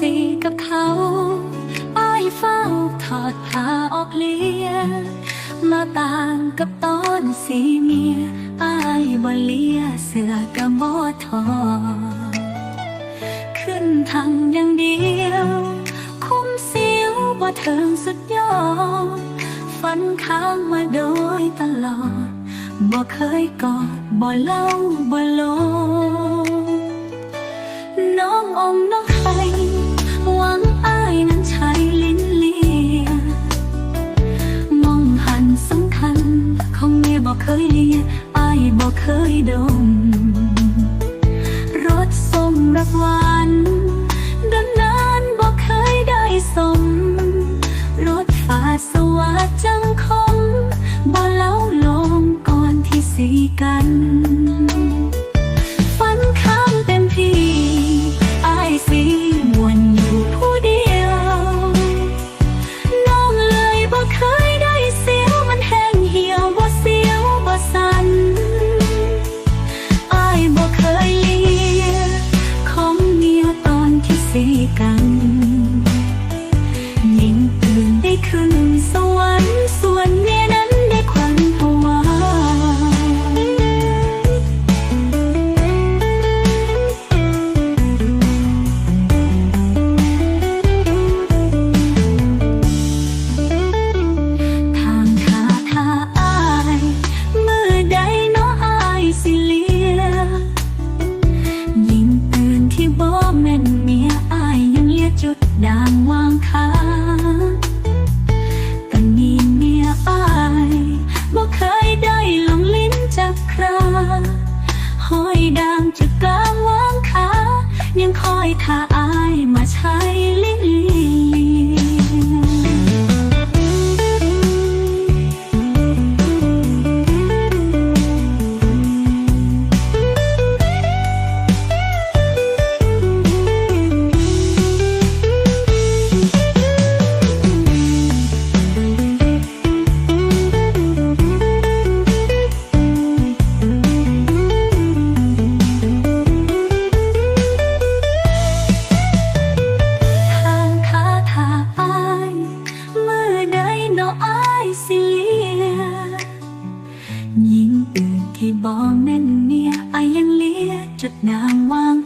สีกับเขาไอ้เฝ้าถอดผ้าออกเลียมาต่างกับตอนสีเมียไอ้ายลเลียเสือกับโมทอขึ้นทางอย่างเดียว คุ้มเสียวบ่เทิงสุดยอดฝันค้างมาโดยตลอดบ่เคยกอดบ่เล่าบ่ลง ดมรถส่งรักหวานดังนั้นบอกเคยได้สมรถฝาสวัสจังคมบ่เล้าลงก่อนที่สีกัน ดด่างวางขาแต่นี่เมียอายบ่เคยได้ลงลิ้นจากคราห้อยด่างจากกลางวางขา ยังคอยท่าอ บอกแม่นเนี่ยไอยังเลียจุดน้ำวาง